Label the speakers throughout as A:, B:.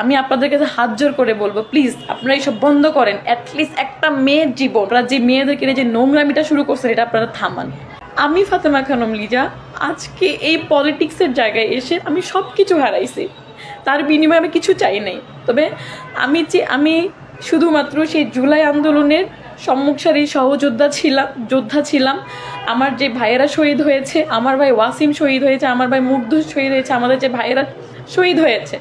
A: আমি আপনাদের কাছে হাত জোর করে বলব প্লিজ আপনারা এইসব বন্ধ করেন। অ্যাটলিস্ট একটা মেয়ের জীবন, ওরা যে মেয়েদেরকে যে নোংরামিটা শুরু করছে এটা আপনারা থামান। আমি ফাতেমা খানম লিজা, আজকে এই পলিটিক্সের জায়গায় এসে আমি সব কিছু হারাইছি। তার বিনিময়ে আমি কিছু চাই নাই। তবে আমি যে, আমি শুধুমাত্র সেই জুলাই আন্দোলনের সম্মুখসারী সহযোদ্ধা ছিলাম, যোদ্ধা ছিলাম। আমার যে ভাইয়েরা শহীদ হয়েছে, আমার ভাই ওয়াসিম শহীদ হয়েছে, আমার ভাই মুগ্ধ শহীদ হয়েছে, আমাদের যে ভাইয়েরা শহীদ হয়েছে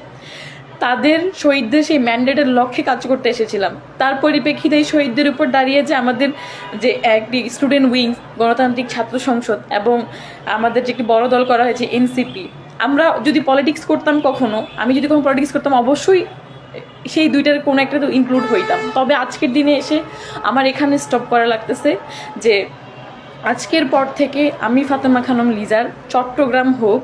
A: তাদের শহীদদের সেই ম্যান্ডেটের লক্ষ্যে কাজ করতে এসেছিলাম। তার পরিপ্রেক্ষিতে এই শহীদদের উপর দাঁড়িয়ে যে আমাদের যে একটি স্টুডেন্ট উইং গণতান্ত্রিক ছাত্র সংসদ এবং আমাদের যে একটি বড় দল করা হয়েছে এনসিপি আমরা যদি পলিটিক্স করতাম কখনো, আমি যদি কোনো পলিটিক্স করতাম অবশ্যই সেই দুইটার কোনো একটা তো ইনক্লুড হইতাম। তবে আজকের দিনে এসে আমার এখানে স্টপ করা লাগতেছে যে আজকের পর থেকে আমি ফাতেমা খানম লিজার, চট্টগ্রাম হোক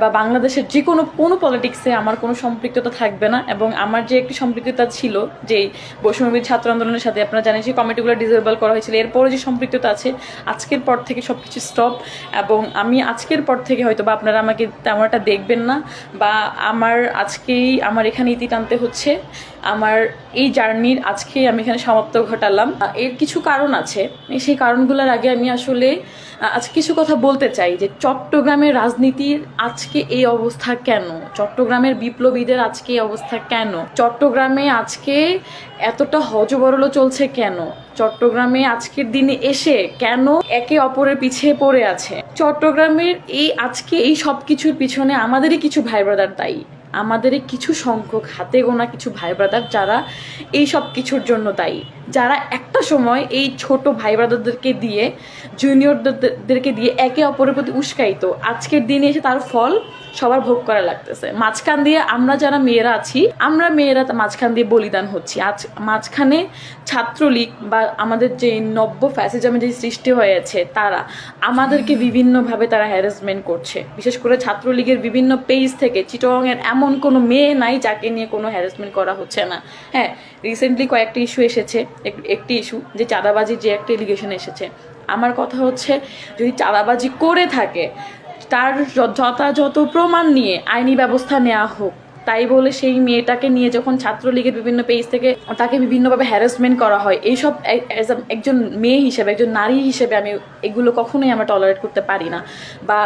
A: বা বাংলাদেশের যে কোনো কোনো পলিটিক্সে আমার কোনো সম্পৃক্ততা থাকবে না এবং আমার যে একটি সম্পৃক্ততা ছিল, যে বৈষম্যবিদ ছাত্র আন্দোলনের সাথে আপনারা জানেন সেই কমিটিগুলো ডিসেবল করা হয়েছিল। এরপরে যে সম্পৃক্ততা আছে, আজকের পর থেকে সব কিছু স্টপ এবং আমি আজকের পর থেকে হয়তো বা আপনারা আমাকে তেমন একটা দেখবেন না বা আমার আজকেই আমার এখানে ইতি টানতে হচ্ছে। আমার এই জার্নির আজকে আমি এখানে সমাপ্ত ঘটালাম। এর কিছু কারণ আছে। সেই কারণগুলোর আগে আমি আসলে আজ কিছু কথা বলতে চাই যে চট্টগ্রামের রাজনীতির আজকে এই অবস্থা কেন? চট্টগ্রামের বিপ্লবীদের আজকে এই অবস্থা কেন? চট্টগ্রামে আজকে এতটা হজবরল চলছে কেন? চট্টগ্রামে আজকের দিনে এসে কেন একে অপরের পিছিয়ে পড়ে আছে? চট্টগ্রামের এই আজকে এই সব কিছুর পিছনে আমাদেরই কিছু ভাই ব্রাদার দায়ী। আমাদেরই কিছু সংখ্যক হাতে গোনা কিছু ভাই ব্রাদার যারা এই সব কিছুর জন্য দায়ী। যারা একটা সময় এই ছোট ভাই ব্রাদারদেরকে দিয়ে জুনিয়রদেরকে দিয়ে একে অপরের প্রতি উস্কাইতো আজকের দিনে এসে তার ফল সবার ভোগ করা লাগতেছে। মাঝখান দিয়ে আমরা যারা মেয়েরা আছি, আমরা মেয়েরা মাঝখান দিয়ে বলিদান হচ্ছি। আজ মাঝখানে ছাত্রলীগ বা আমাদের যে নব্য ফ্যাসিজমে যে সৃষ্টি হয়েছে, তারা আমাদেরকে বিভিন্নভাবে তারা হ্যারাসমেন্ট করছে। বিশেষ করে ছাত্রলীগের বিভিন্ন পেজ থেকে চিটংয়ের এমন কোনো মেয়ে নাই, যাকে নিয়ে কোনো হ্যারাসমেন্ট করা হচ্ছে না। হ্যাঁ রিসেন্টলি কয়েকটি ইস্যু এসেছে, এক- একটি ইস্যু যে চাঁদাবাজির যে একটা এলিগেশন এসেছে। আমার কথা হচ্ছে, যদি চাঁদাবাজি করে থাকে, তার যথাযথ প্রমাণ নিয়ে আইনি ব্যবস্থা নেওয়া হোক তাই বলে সেই মেয়েটাকে নিয়ে যখন ছাত্রলীগের বিভিন্ন পেজ থেকে তাকে বিভিন্নভাবে হ্যারাসমেন্ট করা হয়, এইসব as একজন মেয়ে হিসেবে, একজন নারী হিসেবে আমি এগুলো কখনোই আমরা টলারেট করতে পারি না। বা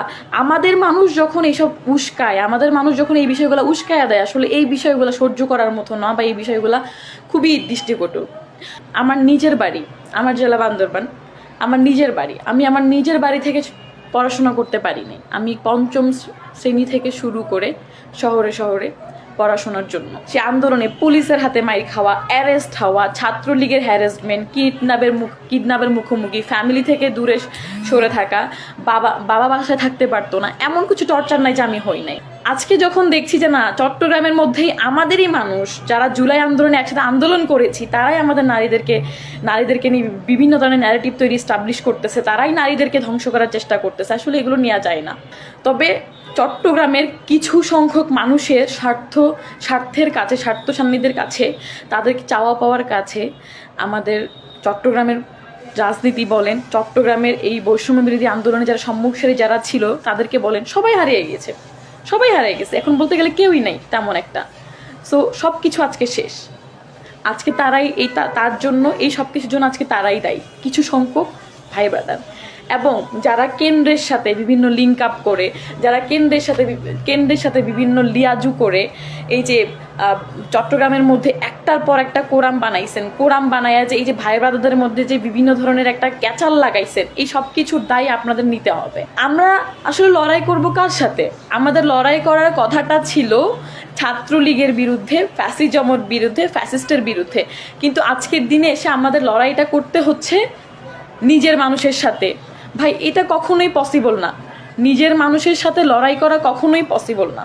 A: আমাদের মানুষ যখন এইসব উস্কায়, আমাদের মানুষ যখন এই বিষয়গুলো উস্কায় দেয়, আসলে এই বিষয়গুলো সহ্য করার মতো না বা এই বিষয়গুলো খুবই দৃষ্টিকটু। আমার নিজের বাড়ি, আমার জেলা বান্দরবান, আমার নিজের বাড়ি। আমি আমার নিজের বাড়ি থেকে পড়াশোনা করতে পারিনি। আমি পঞ্চম শ্রেণি থেকে শুরু করে শহরে শহরে পড়াশোনার জন্য। সে আন্দোলনে পুলিশের হাতে মাইর খাওয়া, অ্যারেস্ট হওয়া, ছাত্রলীগের হ্যারাসমেন্ট কিডন্যাপের মুখ কিডন্যাপের মুখোমুখি ফ্যামিলি থেকে দূরে সরে থাকা, বাবা বাবা বাসায় থাকতে পারতো না। এমন কিছু টর্চার নাই যে আমি হই নাই। আজকে যখন দেখছি যে না, চট্টগ্রামের মধ্যেই আমাদেরই মানুষ যারা জুলাই আন্দোলনে একসাথে আন্দোলন করেছি, তারাই আমাদের নারীদেরকে নারীদেরকে নিয়ে বিভিন্ন ধরনের ন্যারেটিভ তৈরি স্টাবলিশ করতেছে, তারাই নারীদেরকে ধ্বংস করার চেষ্টা করতেছে। আসলে এগুলো নেওয়া যায় না। তবে চট্টগ্রামের কিছু সংখ্যক মানুষের স্বার্থ, স্বার্থের কাছে স্বার্থ সান্নিধ্যের কাছে, তাদের চাওয়া পাওয়ার কাছে আমাদের চট্টগ্রামের রাজনীতি বলেন, চট্টগ্রামের এই বৈষম্য বিরোধী আন্দোলনে যারা সম্মুখসারী যারা ছিল, তাদেরকে বলেন, সবাই হারিয়ে গেছে সবাই হারিয়ে গেছে। এখন বলতে গেলে কেউই নাই, তেমন একটা। সো সব কিছু আজকে শেষ। আজকে তারাই এই তার জন্য এই সব কিছুর জন্য আজকে তারাই দায়ী। কিছু সংখ্যক ভাই ব্রাদার এবং যারা কেন্দ্রের সাথে বিভিন্ন লিঙ্ক আপ করে, যারা কেন্দ্রের সাথে কেন্দ্রের সাথে বিভিন্ন লিয়াজু করে, এই যে চট্টগ্রামের মধ্যে একটার পর একটা কোরাম বানাইছেন। কোরাম বানাইয়া যে, এই যে ভাই ব্রাদারদের মধ্যে যে বিভিন্ন ধরনের একটা ক্যাচাল লাগাইছেন, এই সব কিছুর দায় আপনাদের নিতে হবে। আমরা আসলে লড়াই করব কার সাথে? আমাদের লড়াই করার কথাটা ছিল ছাত্রলীগের বিরুদ্ধে, ফ্যাসিজমর বিরুদ্ধে, ফ্যাসিস্টের বিরুদ্ধে। কিন্তু আজকের দিনে এসে আমাদের লড়াইটা করতে হচ্ছে নিজের মানুষের সাথে। ভাই, এটা কখনোই পসিবল না। নিজের মানুষের সাথে লড়াই করা কখনোই পসিবল না।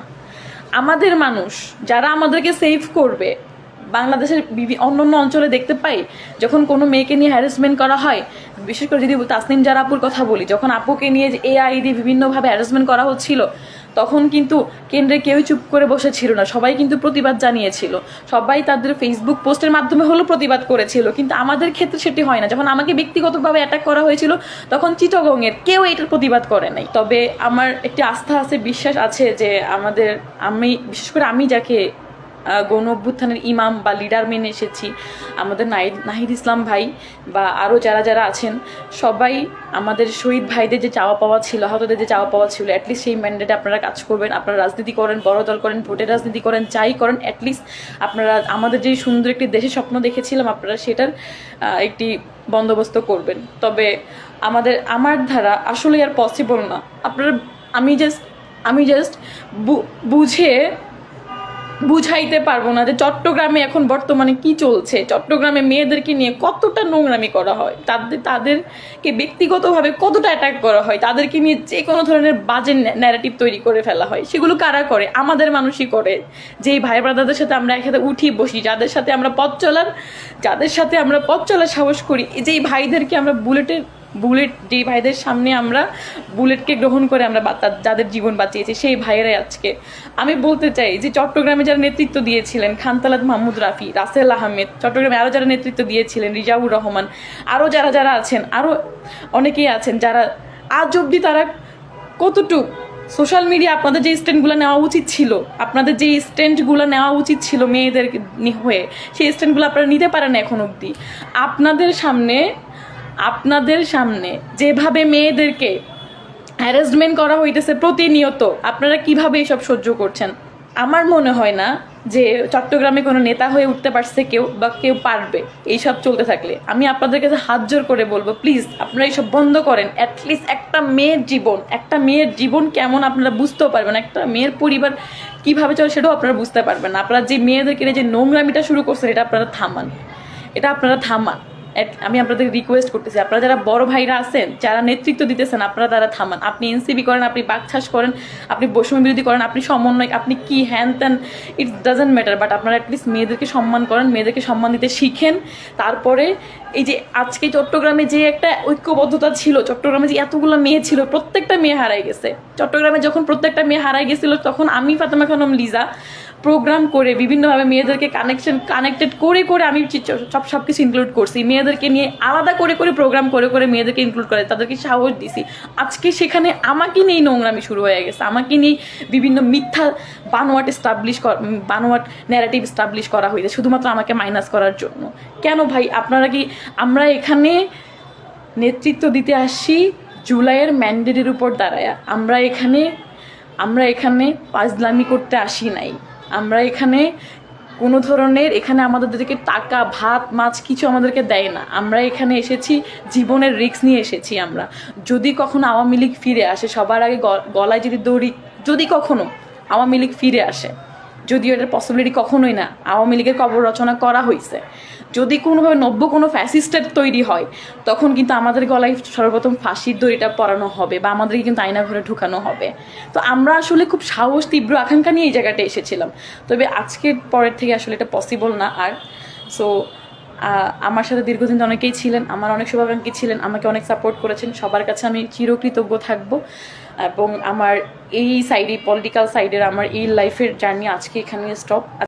A: আমাদের মানুষ, যারা আমাদেরকে সেভ করবে, বাংলাদেশের অন্য অন্য অঞ্চলে দেখতে পাই, যখন কোনো মেয়েকে নিয়ে হ্যারাসমেন্ট করা হয়, বিশেষ করে যদি তাসনিম জারাপুর কথা বলি, যখন আপুকে নিয়ে যে এআই দিয়ে বিভিন্নভাবে হ্যারাসমেন্ট করা হচ্ছিল তখন কিন্তু কেন্দ্রে কেউ চুপ করে বসে ছিল না। সবাই কিন্তু প্রতিবাদ জানিয়েছিল। সবাই তাদের ফেসবুক পোস্টের মাধ্যমে হলো প্রতিবাদ করেছিল। কিন্তু আমাদের ক্ষেত্রে সেটি হয় না। যখন আমাকে ব্যক্তিগতভাবে অ্যাটাক করা হয়েছিল, তখন চিটগংয়ের কেউ এটার প্রতিবাদ করে নাই। তবে আমার একটি আস্থা আছে, বিশ্বাস আছে যে আমাদের, আমি, বিশেষ করে আমি যাকে গণ অভ্যুত্থানের ইমাম বা লিডার মেনে এসেছি। আমাদের নাহিদ নাহিদ ইসলাম ভাই বা আরও যারা যারা আছেন, সবাই আমাদের শহীদ ভাইদের যে চাওয়া পাওয়া ছিল, আহতদের যে চাওয়া পাওয়া ছিল অ্যাটলিস্ট সেই ম্যান্ডেটে আপনারা কাজ করবেন, আপনারা রাজনীতি করেন, বড় দল করেন ভোটের রাজনীতি করেন, যাই করেন অ্যাটলিস্ট আপনারা আমাদের যে সুন্দর একটি দেশের স্বপ্ন দেখেছিলাম, আপনারা সেটার একটি বন্দোবস্ত করবেন। তবে আমাদের, আমার ধারা আসলে আর পসিবল না। আপনারা, আমি জাস্ট আমি জাস্ট বুঝে বুঝাইতে পারব না যে চট্টগ্রামে এখন বর্তমানে কি চলছে। চট্টগ্রামে মেয়েদেরকে নিয়ে কতটা নোংরামি করা হয়? তাদের তাদেরকে ব্যক্তিগতভাবে কতটা অ্যাটাক করা হয়? তাদেরকে নিয়ে যে কোনো ধরনের বাজে ন্যারেটিভ তৈরি করে ফেলা হয়, সেগুলো কারা করে? আমাদের মানুষই করে। যেই ভাই ব্রাদারদের সাথে আমরা একসাথে উঠি বসি, যাদের সাথে আমরা পথ চলার, যাদের সাথে আমরা পথ চলার সাহস করি, যেই ভাইদেরকে আমরা বুলেটের বুলেট যেই ভাইদের সামনে আমরা বুলেটকে গ্রহণ করে আমরা যাদের জীবন বাঁচিয়েছি, সেই ভাইয়েরাই আজকে। আমি বলতে চাই যে চট্টগ্রামে যারা নেতৃত্ব দিয়েছিলেন খানতালাদ মাহমুদ রাফি, রাসেল আহমেদ, চট্টগ্রামে আরও যারা নেতৃত্ব দিয়েছিলেন, রিজাউর রহমান আরও যারা যারা আছেন আরও অনেকেই আছেন যারা আজ অবধি তারা কতটুক সোশ্যাল মিডিয়া আপনাদের যে স্ট্যান্ডগুলো নেওয়া উচিত ছিল, আপনাদের যে স্ট্যান্ডগুলো নেওয়া উচিত ছিল মেয়েদের হয়ে, সেই স্ট্যান্ডগুলো আপনারা নিতে পারেন এখন অবধি। আপনাদের সামনে আপনাদের সামনে যেভাবে মেয়েদেরকে হ্যারাসমেন্ট করা হইতেছে প্রতিনিয়ত, আপনারা কীভাবে এসব সহ্য করছেন? আমার মনে হয় না যে চট্টগ্রামে কোনো নেতা হয়ে উঠতে পারছে কেউ বা কেউ পারবে এইসব চলতে থাকলে। আমি আপনাদের কাছে হাত জোর করে বলব প্লিজ আপনারা এইসব বন্ধ করেন। অ্যাটলিস্ট একটা মেয়ের জীবন, একটা মেয়ের জীবন কেমন আপনারা বুঝতেও পারবেন একটা মেয়ের পরিবার কীভাবে চলে সেটাও আপনারা বুঝতে পারবেন আপনারা যে মেয়েদেরকে যে নোংরামিটা শুরু করছেন, এটা আপনারা থামান। এটা আপনারা থামান। আমি আপনাদের রিকোয়েস্ট করতেছি, আপনারা যারা বড় ভাইরা আছেন, যারা নেতৃত্ব দিতেছেন, আপনারা তারা থামান। আপনি এনসিবি করেন, আপনি বাকছাস করেন, আপনি বৈষম্য বিরোধী করেন, আপনি সমন্বয় আপনি কি হ্যান ত্যান ইট ডাজেন্ট ম্যাটার বাট আপনারা অ্যাটলিস্ট মেয়েদেরকে সম্মান করেন, মেয়েদেরকে সম্মান দিতে শিখেন। তারপরে এই যে আজকে চট্টগ্রামে যে একটা ঐক্যবদ্ধতা ছিল, চট্টগ্রামে যে এতগুলো মেয়ে ছিল, প্রত্যেকটা মেয়ে হারাই গেছে। চট্টগ্রামে যখন প্রত্যেকটা মেয়ে হারাই গেছিল, তখন আমি ফাতেমা খানম, লিজা প্রোগ্রাম করে বিভিন্নভাবে মেয়েদেরকে কানেকশন কানেক্টেড করে করে আমি সব সব কিছু ইনক্লুড করছি। মেয়েদেরকে নিয়ে আলাদা করে করে প্রোগ্রাম করে করে মেয়েদেরকে ইনক্লুড করে, তাদেরকে সাহস দিছি। আজকে সেখানে আমাকে নিয়েই নোংরামি শুরু হয়ে গেছে। আমাকে নিয়েই বিভিন্ন মিথ্যা বানোয়াট এস্টাবলিশ বানোয়াট ন্যারেটিভ এস্টাবলিশ করা হয়েছে, শুধুমাত্র আমাকে মাইনাস করার জন্য। কেন ভাই? আপনারা কি, আমরা এখানে নেতৃত্ব দিতে আসি জুলাইয়ের ম্যান্ডেটের উপর দাঁড়ায়। আমরা এখানে আমরা এখানে পাজলামি করতে আসি নাই। আমরা এখানে কোনো ধরনের এখানে আমাদেরকে টাকা, ভাত, মাছ কিছু আমাদেরকে দেয় না। আমরা এখানে এসেছি, জীবনের রিক্স নিয়ে এসেছি আমরা। যদি কখনো আওয়ামী লীগ ফিরে আসে, সবার আগে গলায় যদি দড়ি, যদি কখনো আওয়ামী লীগ ফিরে আসে, যদিও এটার পসিবিলিটি কখনোই না, আওয়ামী লীগের কবর রচনা করা হয়েছে যদি কোনোভাবে নব্য কোনো ফ্যাসিস্টের তৈরি হয়, তখন কিন্তু আমাদের গলায় সর্বপ্রথম ফাঁসির দড়িটা পরানো হবে বা আমাদেরকে কিন্তু আয়না ঘরে ঢুকানো হবে। তো আমরা আসলে খুব সাহস, তীব্র আকাঙ্ক্ষা নিয়ে এই জায়গাটা এসেছিলাম। তবে আজকের পরের থেকে আসলে এটা পসিবল না আর। সো আমার সাথে দীর্ঘদিন অনেকেই ছিলেন, আমার অনেক শুভাকাঙ্ক্ষী ছিলেন, আমাকে অনেক সাপোর্ট করেছেন। সবার কাছে আমি চিরকৃতজ্ঞ থাকব এবং আমার এই সাইডে পলিটিক্যাল সাইডের আমার এই লাইফের জার্নি আজকে এখানে স্টপ